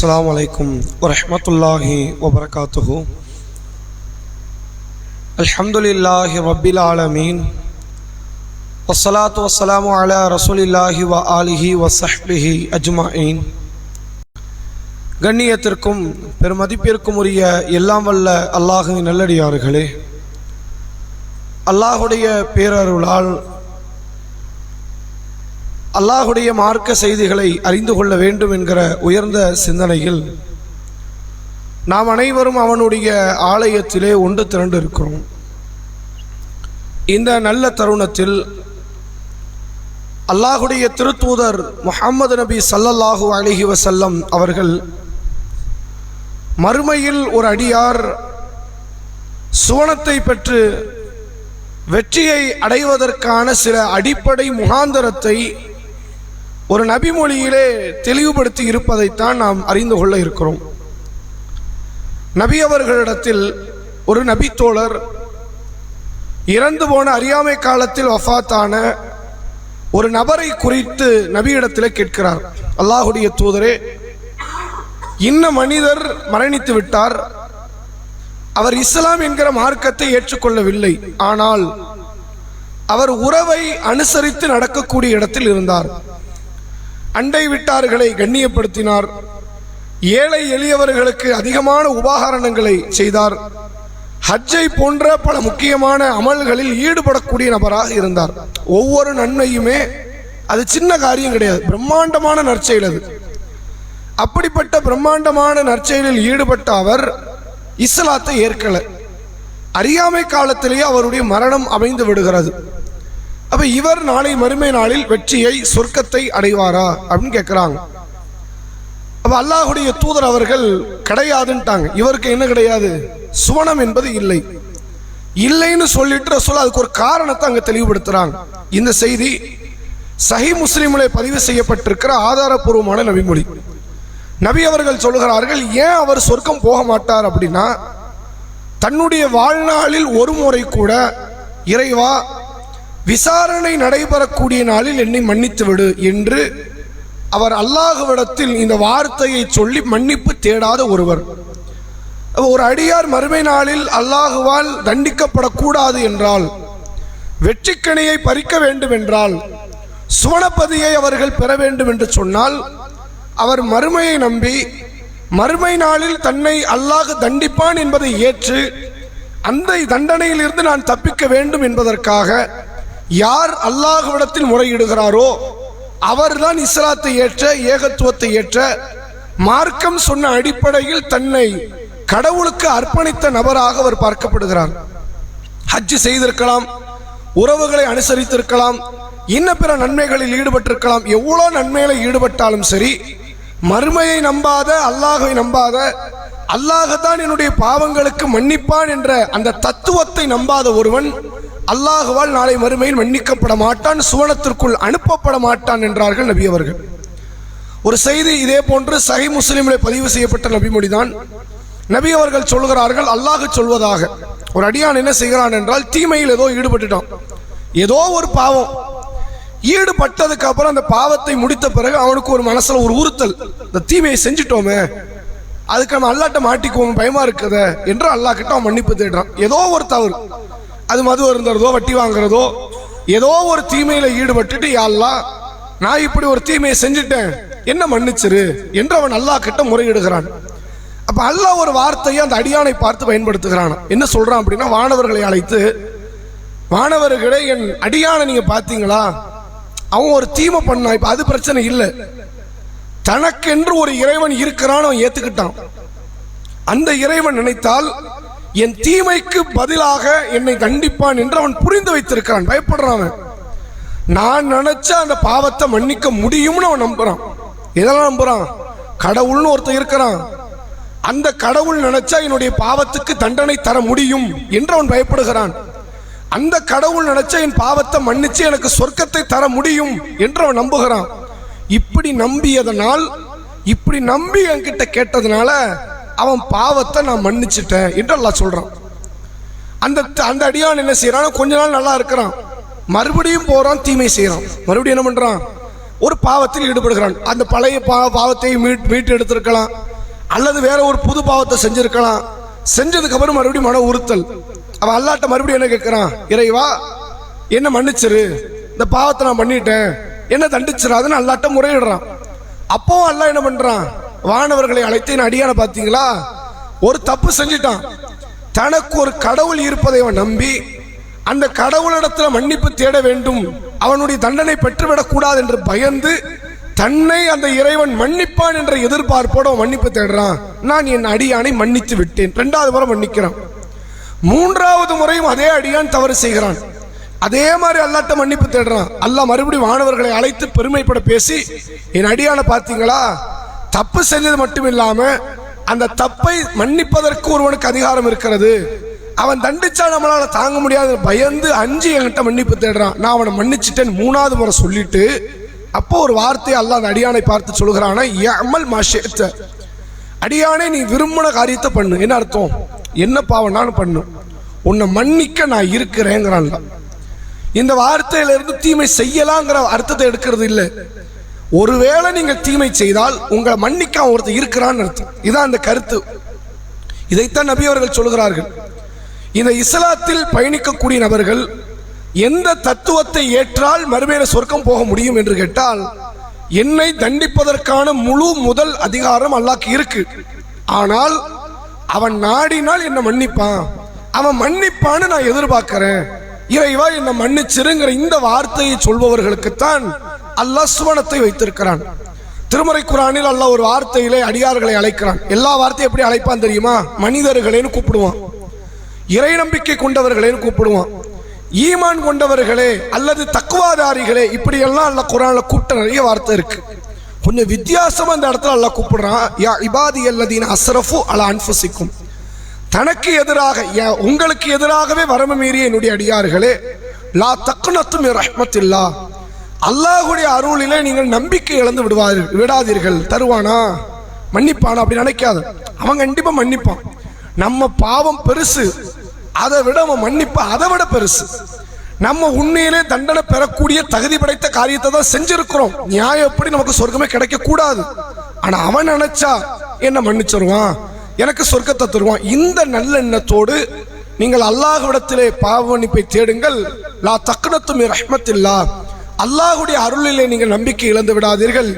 அஸ்லாம் வலைக்கும் வரமத்துல்லாஹி வபரகாத்துஹு அல்ஹம்துலில்லாஹி ரபில் ஆலமீன் வசலாத்து வசலாமு அல ரசூலில்லாஹி வ ஆலிஹி வசஹ்பிஹி அஜ்மாயின் கண்ணியத்திற்கும் பெருமதிப்பிற்கும் உரிய எல்லாம் வல்ல அல்லாஹுவின் நல்லடியார்களே. அல்லாஹுடைய பேரருளால் அல்லாஹுடைய மார்க்க செய்திகளை அறிந்து கொள்ள வேண்டும் என்கிற உயர்ந்த சிந்தனையில் நாம் அனைவரும் அவனுடைய ஆலயத்திலே ஒன்று திரண்டு இருக்கிறோம். இந்த நல்ல தருணத்தில் அல்லாஹுடைய திருத்தூதர் முஹம்மது நபி சல்லல்லாஹு அலிஹி வசல்லம் அவர்கள் மறுமையில் ஒரு அடியார் சுவனத்தை பெற்று வெற்றியை அடைவதற்கான சில அடிப்படை முகாந்தரத்தை ஒரு நபி மொழியிலே தெளிவுபடுத்தி இருப்பதைத்தான் நாம் அறிந்து கொள்ள இருக்கிறோம். நபி அவர்களிடத்தில் ஒரு நபி தோழர் இறந்து போன அறியாமை காலத்தில் வஃபாத்தான ஒரு நபரை குறித்து நபியிடத்தில் கேட்கிறார். அல்லாஹுடைய தூதரே இன்ன மனிதர் மரணித்து விட்டார். அவர் இஸ்லாம் என்கிற மார்க்கத்தை ஏற்றுக்கொள்ளவில்லை. ஆனால் அவர் உறவை அனுசரித்து நடக்கக்கூடிய இடத்தில் இருந்தார். அண்டை விட்டார்களை கண்ணியப்படுத்தினார். ஏழை எளியவர்களுக்கு அதிகமான உபகரணங்களை செய்தார். ஹஜ்ஜை போன்ற பல முக்கியமான அமல்களில் ஈடுபடக்கூடிய நபராக இருந்தார். ஒவ்வொரு நன்மையுமே அது சின்ன காரியம் கிடையாது. பிரம்மாண்டமான நற்செயல் அது. அப்படிப்பட்ட பிரம்மாண்டமான நற்செயலில் ஈடுபட்ட அவர் இஸ்லாத்தை ஏற்கல. அறியாமை காலத்திலேயே அவருடைய மரணம் அமைந்து விடுகிறது. அப்ப இவர் நாளை மறுமை நாளில் வெற்றியை சொர்க்கத்தை அடைவாரா? அப்படின்னு கேட்கிறாங்க அப்ப அல்லாஹுடைய தூதர் அவர்கள் கிடையாதுன்ட்டாங்க. இவருக்கு என்ன கிடையாது? சுவனம் என்பது இல்லை. இல்லைன்னு சொல்லிட்டு ரசூல் அதுக்கு ஒரு காரணத்தை அங்கே தெளிவுபடுத்துறாங்க. இந்த செய்தி சஹி முஸ்லிமிலே பதிவு செய்யப்பட்டிருக்கிற ஆதாரபூர்வமான நபிமொழி. நபி அவர்கள் சொல்கிறார்கள் ஏன் அவர் சொர்க்கம் போக மாட்டார்? அப்படின்னா தன்னுடைய வாழ்நாளில் ஒரு முறை கூட இறைவா விசாரணை நடைபெறக்கூடிய நாளில் என்னை மன்னித்து விடு என்று அவர் அல்லாஹுவிடத்தில் இந்த வார்த்தையை சொல்லி மன்னிப்பு தேடாத ஒருவர். ஒரு அடியார் மறுமை நாளில் அல்லாஹுவால் தண்டிக்கப்படக்கூடாது என்றால் வெற்றிக்கணியை பறிக்க வேண்டும் என்றால் சுவனப்பதியை அவர்கள் பெற வேண்டும் என்று சொன்னால் அவர் மறுமையை நம்பி மறுமை நாளில் தன்னை அல்லாஹ் தண்டிப்பான் என்பதை ஏற்று அந்த தண்டனையிலிருந்து நான் தப்பிக்க வேண்டும் என்பதற்காக யார் அல்லாஹ்விடத்தில் முறையிடுகிறாரோ அவர்தான் இஸ்லாத்தை ஏற்ற ஏகத்துவத்தை ஏற்ற மார்க்கம் சொன்ன அடிப்படையில் தன்னை கடவுளுக்கு அர்ப்பணித்த நபராக அவர் பார்க்கப்படுகிறார். ஹஜ் செய்திருக்கலாம் உறவுகளை அனுசரித்திருக்கலாம் இன்ன பிற நன்மைகளில் ஈடுபட்டிருக்கலாம் எவ்வளோ நன்மைகளை ஈடுபட்டாலும் சரி மறுமையை நம்பாத அல்லாஹை நம்பாத அல்லாஹத்தான் என்னுடைய பாவங்களுக்கு மன்னிப்பான் என்ற அந்த தத்துவத்தை நம்பாத ஒருவன் அல்லாஹுவால் நாளை மறுமையில் மன்னிக்கப்பட மாட்டான் சுவனத்திற்குள் அனுப்பப்பட மாட்டான் என்றார்கள் நபி அவர்கள். ஒரு செய்தி இதே போன்று சஹி முஸ்லீமில் பதிவு செய்யப்பட்ட நபிமொழிதான். நபி அவர்கள் சொல்கிறார்கள் அல்லாஹ் சொல்வதாக. ஒரு அடியான் என்ன செய்கிறான் என்றால் தீமையில் ஏதோ ஈடுபட்டுட்டான். ஏதோ ஒரு பாவம். ஈடுபட்டதுக்கு அப்புறம் அந்த பாவத்தை முடித்த பிறகு அவனுக்கு ஒரு மனசுல ஒரு உறுத்தல். இந்த தீமையை செஞ்சிட்டோமே அதுக்கு நம்ம அல்லாட்ட மாட்டிக்குவோம் பயமா இருக்குத என்று அல்லாஹ் கிட்ட அவன் மன்னிப்பு தேடுறான். ஏதோ ஒரு தவறு. அது மது அருந்துறதோ வட்டி வாங்குறதோ ஏதோ ஒரு தீமையில ஈடுபட்டுட்டு யாழ்லாம் நான் இப்படி ஒரு தீமையை செஞ்சுட்டேன். என்ன மன்னிச்சிரு? என்று அவன் அல்லாஹ் கிட்ட முறையிடுகிறான். அப்ப அல்லாஹ் ஒரு வார்த்தையை அந்த அடியானை பார்த்து பயன்படுத்துகிறான். என்ன சொல்றான் அப்படின்னா வானவர்களை அழைத்து வானவர்களே என் அடியானை நீங்க பாத்தீங்களா அவன் ஒரு தீமை பண்ணான். இப்ப அது பிரச்சனை இல்லை. தனக்கென்று ஒரு இறைவன் இருக்கிறான் அவன் ஏத்துக்கிட்டான். அந்த இறைவன் நினைத்தால் என் தீமைக்கு பதிலாக என்னை தண்டிப்பான் என்று அவன் புரிந்து வைத்திருக்கிறான். பயப்படுறான் நான் நினைச்சா அந்த பாவத்தை மன்னிக்க முடியும்னு அவன் நம்புறான். எதெல்லாம் நம்புறான்? கடவுள்னு ஒருத்தன் இருக்கிறான். அந்த கடவுள் நினைச்சா என்னுடைய பாவத்துக்கு தண்டனை தர முடியும் என்று அவன் பயப்படுகிறான். அந்த கடவுள் நினைச்சா என் பாவத்தை மன்னிச்சு எனக்கு சொர்க்கத்தை தர முடியும் என்று அவன் நம்புகிறான். இப்படி நம்பியதனால் இப்படி நம்பி என்கிட்ட கேட்டதுனால அவன் பாவத்தை நான் மன்னிச்சிட்டேன். என்று அல்லாஹ் சொல்கிறான் அந்த அந்த அடியான் என்ன செய்கிறான் கொஞ்ச நாள் நல்லா இருக்கிறான். மறுபடியும் போகிறான் தீமை செய்கிறான் மறுபடியும் என்ன பண்ணுறான் ஒரு பாவத்தில் ஈடுபடுகிறான். அந்த பழைய பா பாவத்தை மீட் மீட்டு எடுத்திருக்கலாம். அல்லது வேற ஒரு புது பாவத்தை செஞ்சிருக்கலாம். செஞ்சதுக்கப்புறம் மறுபடியும் மன உறுத்தல். அவன் அல்லாட்ட மறுபடியும் என்ன கேட்குறான்? இறைவா என்ன மன்னிச்சிரு? இந்த பாவத்தை நான் பண்ணிட்டேன். என்ன தண்டிச்சிடாதுன்னு அல்லாட்ட முறையிடுறான். அப்போவும் அல்லா என்ன பண்ணுறான் வானவர்களை அழைத்து அடியான பார்த்தீங்களா? ஒரு தப்பு செஞ்சிட்டான். தனக்கு ஒரு கடவுள் இருப்பதை அவன் நம்பி அந்த கடவுளிடத்துல மன்னிப்பு தேட வேண்டும் அவனுடைய தண்டனை பெற்றுவிடக்கூடாது என்று பயந்து தன்னை அந்த இறைவன் மன்னிப்பான் என்ற எதிர்பார்ப்போடு அவன் மன்னிப்பு தேடுறான். நான் என் அடியானை மன்னித்து விட்டேன். ரெண்டாவது முறை மன்னிக்கிறான். மூன்றாவது முறையும் அதே அடியான் தவறு செய்கிறான். அதே மாதிரி அல்லாட்ட மன்னிப்பு தேடுறான். அல்லாஹ் மறுபடியும் மாணவர்களை அழைத்து பெருமைப்பட பேசி என் அடியான பார்த்தீங்களா? தப்பு செஞ்சது மட்டும் இல்லாம அந்த தப்பை மன்னிப்பதற்கு ஒருவனுக்கு அதிகாரம் இருக்கிறது. அவன் தண்டிச்சா நம்மளால தாங்க முடியாது பயந்து அஞ்சு என்கிட்ட மன்னிப்பு தேடுறான். நான் அவனை மன்னிச்சிட்டேன் மூணாவது முறை சொல்லிட்டு அப்போ ஒரு வார்த்தை அல்ல அந்த அடியானை பார்த்து சொல்கிறானா அமல் மாஷேத்த அடியானே நீ விரும்பின காரியத்தை பண்ணு. என்ன அர்த்தம்? என்ன பாவம் பண்ணு. உன்னை மன்னிக்க நான் இருக்கிறேங்கிறான்ல இந்த வார்த்தையில இருந்து தீமை செய்யலாங்கிற அர்த்தத்தை எடுக்கிறது இல்லை. ஒருவேளை நீங்கள் தீமை செய்தால் உங்களை மன்னிக்க ஒருத்தர் இருக்கிறான்னு அர்த்தம். இதான் அந்த கருத்து. இதைத்தான் நபி அவர்கள் சொல்கிறார்கள் இந்த இஸ்லாத்தில் பயணிக்கக்கூடிய நபர்கள் எந்த தத்துவத்தை ஏற்றால் மறுமையில சொர்க்கம் போக முடியும் என்று கேட்டால் என்னை தண்டிப்பதற்கான முழு முதல் அதிகாரம் அல்லாக்கு இருக்கு. ஆனால் அவன் நாடினால் என்னை மன்னிப்பான். அவன் மன்னிப்பான்னு நான் எதிர்பார்க்கிறேன். இறைவா என்னை மன்னிச்சிருங்கிற இந்த வார்த்தையை சொல்பவர்களுக்குத்தான் அல்லாஹ் சுவனத்தை வைத்திருக்கிறான். திருமறை குரானில் அல்ல ஒரு வார்த்தையிலே அடியார்களை அழைக்கிறான். எல்லா வார்த்தையும் எப்படி அழைப்பான் தெரியுமா? மனிதர்களேன்னு கூப்பிடுவான். இறை நம்பிக்கை கொண்டவர்களேன்னு கூப்பிடுவான். ஈமான் கொண்டவர்களே அல்லது தக்குவாதாரிகளே இப்படியெல்லாம் அல்ல குரானில் கூப்பிட்ட நிறைய வார்த்தை இருக்கு. கொஞ்சம் வித்தியாசமா இந்த இடத்துல அல்ல கூப்பிடுறான். யா இபாதி அல்லதீன் அஸ்ரஃபு அலா அன்ஃபுசிக்கும் தனக்கு எதிராக யா- உங்களுக்கு எதிராகவே வரம மீறிய என்னுடைய அடியார்களே லா தக்குனத்தும் ரஹ்மத்தில்லா. அல்லாஹுடைய அருளிலே நீங்கள் நம்பிக்கை இழந்து விடுவார் விடாதீர்கள். தருவானா? மன்னிப்பானா? அப்படி நினைக்காத. அவன் கண்டிப்பா மன்னிப்பான். நம்ம பாவம் பெருசு. அதை விட அவன் மன்னிப்பா அதை விட பெருசு. நம்ம உண்மையிலே தண்டனை பெறக்கூடிய தகுதி படைத்த காரியத்தை தான் செஞ்சிருக்கிறோம். நியாயம் எப்படி நமக்கு சொர்க்கமே கிடைக்க கூடாது ஆனா அவன் நினைச்சா என்ன மன்னிச்சிருவான்? எனக்கு சொர்க்கத்தை தருவான். இந்த நல்லெண்ணத்தோடு நீங்கள் அல்லாஹ் இடத்திலே பாவ மன்னிப்பை தேடுங்கள். லா தக்குனத்தும் ரஹ்மத்தில்லா. அல்லாஹுடைய அருளிலே நீங்கள் நம்பிக்கை இழந்து விடாதீர்கள்.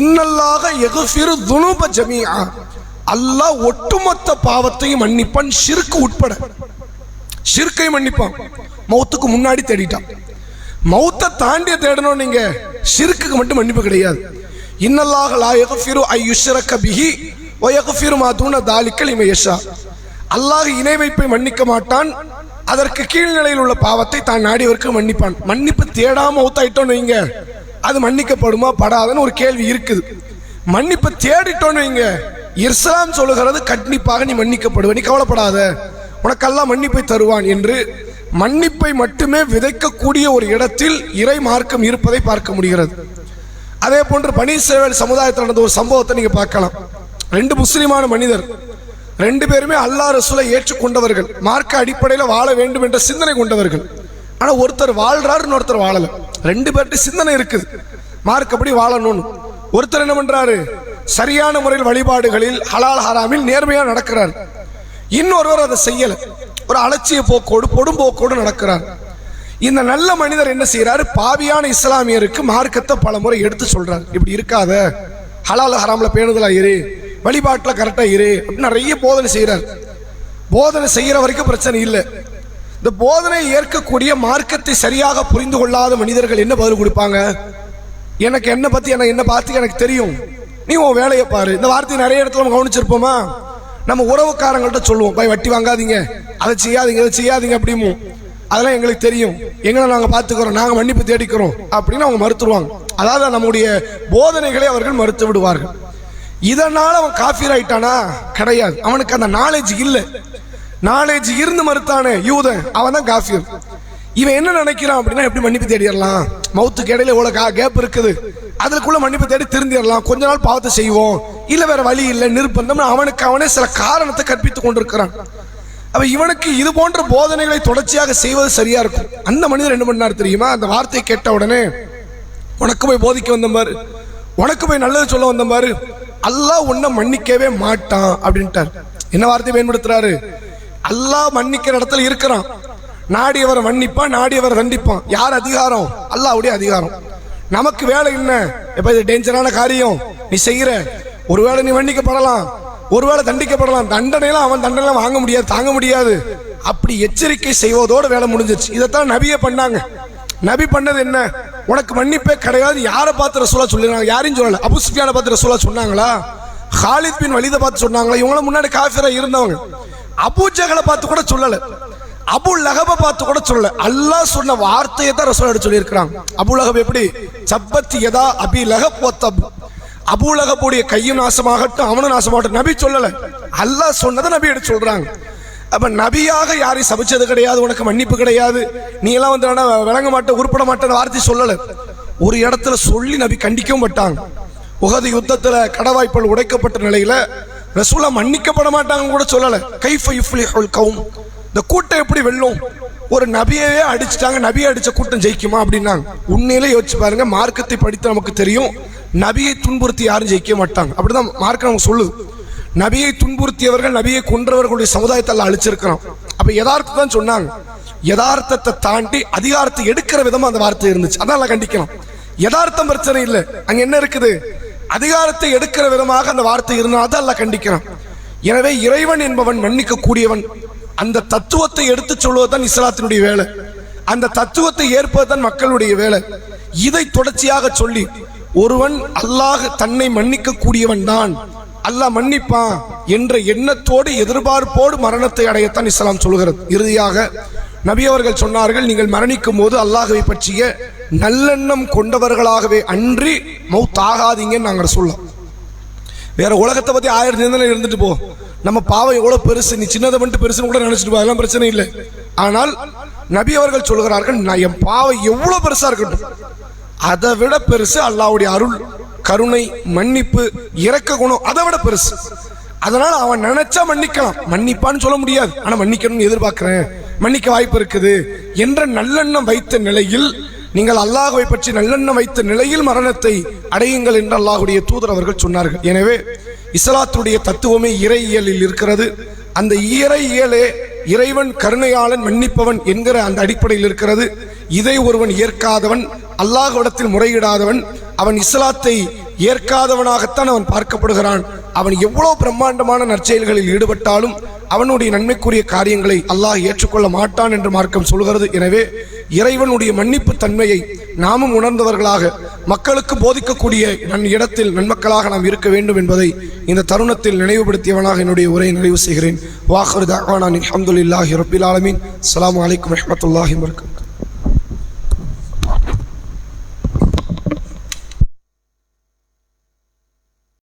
இன்னல்லாக எகுஃபிரு துணுப ஜமியா அல்லாஹ் ஒட்டுமொத்த பாவத்தையும் மன்னிப்பான் சிறுக்கு உட்பட. ஷிர்க்கை மன்னிப்பான். மௌத்துக்கு முன்னாடி தேடிட்டான். மௌத்தை தாண்டி தேடணும் நீங்க. ஷிர்க்குக்கு மட்டும் மன்னிப்பு கிடையாது. இன்னல்லாக லா யக்ஃபிரு ஐ யுஷ்ரக பிஹி வ யக்ஃபிரு மா தூன தாலிக்க லிமன் அல்லாஹ் இணை வைப்பை மன்னிக்க மாட்டான். அதற்கு கீழ்நிலையில் உள்ள பாவத்தை தான் நாடியவருக்கு மன்னிப்பான். மன்னிப்பு தேடாம ஊத்தாயிட்டோன்னு வைங்க. அது மன்னிக்கப்படுமா? படாதுன்னு ஒரு கேள்வி இருக்குது. மன்னிப்பு தேடிட்டோன்னு வைங்க. இஸ்லாம் சொல்லுகிறது கண்டிப்பாக நீ மன்னிக்கப்படுவ. நீ கவலைப்படாத. உனக்கெல்லாம் மன்னிப்பை தருவான் என்று மன்னிப்பை மட்டுமே விதைக்கக்கூடிய ஒரு இடத்தில் இறை மார்க்கம் இருப்பதை பார்க்க முடிகிறது. அதே போன்று பனீசேவல் சமுதாயத்தில் நடந்த ஒரு சம்பவத்தை நீங்க பார்க்கலாம். ரெண்டு முஸ்லிமான மனிதர் ரெண்டு பேருமே அல்லாஹ் ரசூலை ஏற்றுக்கொண்டவர்கள். மார்க்க அடிப்படையில் வாழ வேண்டும் என்ற சிந்தனை கொண்டவர்கள். ஆனால் ஒருத்தர் வாழ்றாரு இன்னொருத்தர் வாழலை. ரெண்டு பேர்கிட்ட சிந்தனை இருக்குது. மார்க் அப்படி வாழணும்னு? ஒருத்தர் என்ன பண்றாரு? சரியான முறையில் வழிபாடுகளில் ஹலால் ஹராமில் நேர்மையாக நடக்கிறார். இன்னொருவர் அதை செய்யல. ஒரு அலட்சிய போக்கோடு பொடும்போக்கோடு நடக்கிறார். இந்த நல்ல மனிதர் என்ன செய்யறாரு பாவியான இஸ்லாமியருக்கு மார்க்கத்தை பல முறை எடுத்து சொல்றார். இப்படி இருக்காத. ஹலால் ஹராமில் பேணுதலா இரு. வழிபாட்டில் கரெக்டாக இரு. அப்படின்னு நிறைய போதனை செய்கிறார் போதனை செய்கிற வரைக்கும் பிரச்சனை இல்லை. இந்த போதனை ஏற்கக்கூடிய மார்க்கத்தை சரியாக புரிந்து கொள்ளாத மனிதர்கள் என்ன பதில் கொடுப்பாங்க? எனக்கு என்ன பற்றி என்ன என்ன பார்த்து எனக்கு தெரியும். நீ உன் வேலையை பாரு. இந்த வார்த்தையை நிறைய இடத்துல நம்ம கவனிச்சிருப்போமா? நம்ம உறவுக்காரங்கள்ட்ட சொல்லுவோம். போய் வட்டி வாங்காதீங்க. அதை செய்யாதீங்க இதை செய்யாதீங்க அப்படிமோ அதெல்லாம் எங்களுக்கு தெரியும். எங்களை நாங்கள் பார்த்துக்கிறோம். நாங்கள் மன்னிப்பு தேடிக்கிறோம். அப்படின்னு அவங்க மறுத்துருவாங்க. அதாவது நம்முடைய போதனைகளை அவர்கள் மறுத்து விடுவார்கள். இதனால் அவன் காஃபீர் ஆயிட்டானா? கிடையாது. அவனுக்கு அந்த நாலேஜ் இல்லை. நாலேஜ் இருந்து மறுத்தானே யூதன். அவன் தான் காஃபீர். இவன் என்ன நினைக்கிறான் அப்படின்னா எப்படி மன்னிப்பு தேடிடலாம்? மவுத்துக்கு இடையில கா கேப் இருக்குது. அதுக்குள்ள மன்னிப்பு தேடி திருந்திடலாம். கொஞ்ச நாள் பாவத்தை செய்வோம். இல்லை வேற வழி இல்லை நிர்பந்தம் அவனுக்கு அவனே சில காரணத்தை கற்பித்துக் கொண்டிருக்கிறான். அப்ப இவனுக்கு இது போன்ற போதனைகளை தொடர்ச்சியாக செய்வது சரியா இருக்கும். அந்த மனிதர் என்ன பண்ணார் தெரியுமா? அந்த வார்த்தையை கேட்ட உடனே உனக்கு போய் போதிக்க வந்த பாரு. உனக்கு போய் நல்லது சொல்ல வந்த பாரு. அல்லாஹ் உன்னை மன்னிக்கவே மாட்டான் அப்படின்ட்டார். என்ன வார்த்தை பயன்படுத்துறாரு அல்லாஹ் மன்னிக்கிற இடத்துல இருக்கிறான். நாடியவரை மன்னிப்பான் நாடியவரை தண்டிப்பான். யார் அதிகாரம்? அல்லாஹ்வுடைய அதிகாரம். நமக்கு வேலை என்ன? இப்போ இது டேஞ்சரான காரியம்? நீ செய்கிற ஒருவேளை நீ மன்னிக்கப்படலாம். ஒருவேளை தண்டிக்கப்படலாம். தண்டனையெல்லாம் அவன் தண்டனைலாம் வாங்க முடியாது தாங்க முடியாது. அப்படி எச்சரிக்கை செய்வதோடு வேலை முடிஞ்சிச்சு இதைத்தான் நபியை பண்ணாங்க. நபி பண்ணது என்ன? உனக்கு மன்னிப்பே கிடையாது. யாரை பார்த்து ரசூலா சொல்லிருக்காங்க யாரையும் சொல்லல. அபு சுஃபியான பார்த்து ரசூலா சொன்னாங்களா? ஹாலித் பின் வலிதை பார்த்து சொன்னாங்களா? இவங்கள முன்னாடி காஃபிரா இருந்தவங்க. அபு ஜகலை பார்த்து கூட சொல்லல. அபு லஹப பார்த்து கூட சொல்லல. அல்லாஹ் சொன்ன வார்த்தையை தான் ரசூல் எடுத்து சொல்லியிருக்கிறாங்க. அபு லகப் எப்படி? சப்பத்தி எதா அபி லகப் ஒத்தப் அபு லஹபுடைய கையும் நாசமாகட்டும் அவனும் நாசமாகட்டும். நபி சொல்லல. அல்லாஹ் சொன்னதை நபி எடுத்து சொல்றாங்க. அப்ப நபியாக யாரையும் சபிச்சது கிடையாது உனக்கு மன்னிப்பு கிடையாது. நீ எல்லாம் வந்து விளங்க மாட்ட உருப்பட மாட்டேன்னு வார்த்தை சொல்லல. ஒரு இடத்துல சொல்லி நபி கண்டிக்கவும் பட்டாங்க. உகது யுத்தத்துல கடவாய்ப்பல் உடைக்கப்பட்ட நிலையில ரசூலா மன்னிக்கப்பட மாட்டாங்க கூட சொல்லல. கைஃப யுஃப்லிஹுல் கவும் இந்த கூட்டம் எப்படி வெல்லும்? ஒரு நபியவே அடிச்சிட்டாங்க நபியை அடிச்ச கூட்டம் ஜெயிக்குமா அப்படின்னாங்க. உண்மையிலே யோசிச்சு பாருங்க மார்க்கத்தை படித்து நமக்கு தெரியும் நபியை துன்புறுத்தி யாரும் ஜெயிக்க மாட்டாங்க. அப்படிதான் மார்க்கம் நமக்கு சொல்லுது. நபியை துன்புறுத்தியவர்கள் நபியை கொன்றவர்களுடைய சமுதாயத்தை எல்லாம் அழிச்சிருக்கிறோம். அப்ப யதார்த்தம் தான் சொன்னாங்க. யதார்த்தத்தை தாண்டி அதிகாரத்தை எடுக்கிற விதமா அந்த வார்த்தை இருந்துச்சு. அதான் கண்டிக்கணும். யதார்த்தம் பிரச்சனை இல்லை. அங்க என்ன இருக்குது? அதிகாரத்தை எடுக்கிற விதமாக அந்த வார்த்தை இருந்தால் அதான் கண்டிக்கிறான் எனவே இறைவன் என்பவன் மன்னிக்க கூடியவன் அந்த தத்துவத்தை எடுத்து சொல்வதுதான் இஸ்லாத்தினுடைய வேலை. அந்த தத்துவத்தை ஏற்பதுதான் மக்களுடைய வேலை. இதை தொடர்ச்சியாக சொல்லி ஒருவன் அல்லாஹ் தன்னை மன்னிக்க கூடியவன் தான். அல்லாஹ் மன்னிப்பான் என்ற எண்ணத்தோடு எதிர்பார்ப்போடு மரணத்தை அடையத்தான் இஸ்லாம் சொல்கிறது. இறுதியாக நபி அவர்கள் சொன்னார்கள் நீங்கள் மரணிக்கும் போது அல்லாஹவை பற்றிய நல்லெண்ணம் கொண்டவர்களாகவே அன்றி மௌத்தாகாதீங்கன்னு நாங்கள் சொல்லலாம். வேற உலகத்தை பத்தி ஆயிரம் சிந்தனை இருந்துட்டு போ. நம்ம பாவம் எவ்வளவு பெருசு நீ சின்னதை மட்டும் பெருசுன்னு கூட நினைச்சிட்டு போ அதெல்லாம் பிரச்சனை இல்லை. ஆனால் நபி அவர்கள் சொல்கிறார்கள் நான் என் பாவம் எவ்வளவு பெருசா இருக்கட்டும் அதை விட பெருசு அல்லாவுடைய அருள். கருணை மன்னிப்பு இரக்க குணம் அதை விட பெருசு. அதனால அவன் நினைச்சா மன்னிக்கலாம். மன்னிப்பான்னு சொல்ல முடியாது. ஆனா மன்னிக்கணும்னு எதிர்பார்க்கிறேன். மன்னிக்க வாய்ப்பு இருக்குது. என்ற நல்லெண்ணம் வைத்த நிலையில் நீங்கள் அல்லாஹுவை பற்றி நல்லெண்ணம் வைத்த நிலையில் மரணத்தை அடையுங்கள் என்று அல்லாஹுடைய தூதர் அவர்கள் சொன்னார்கள். எனவே இஸ்லாத்துடைய தத்துவமே இறையியலில் இருக்கிறது. அந்த இறையியலே இறைவன் கருணையாளன் மன்னிப்பவன் என்கிற அந்த அடிப்படையில் இருக்கிறது. இதை ஒருவன் ஏற்காதவன் அல்லாஹ்விடத்தில் முறையிடாதவன் அவன் இஸ்லாத்தை ஏற்காதவனாகத்தான் அவன் பார்க்கப்படுகிறான். அவன் எவ்வளோ பிரம்மாண்டமான நற்செயல்களில் ஈடுபட்டாலும் அவனுடைய நன்மைக்குரிய காரியங்களை அல்லாஹ் ஏற்றுக்கொள்ள மாட்டான் என்று மார்க்கம் சொல்கிறது. எனவே இறைவனுடைய மன்னிப்பு தன்மையை நாமும் உணர்ந்தவர்களாக மக்களுக்கு போதிக்கக்கூடிய நன் இடத்தில் நன்மக்களாக நாம் இருக்க வேண்டும் என்பதை இந்த தருணத்தில் நினைவுபடுத்தியவனாக என்னுடைய உரையை நிறைவு செய்கிறேன். வாஹர் தாவானான் அஹமதுல்லாஹி ரபில் ஆலமின். அலாம் வலைக்கம் வரமத்துல்லாஹி வரகம்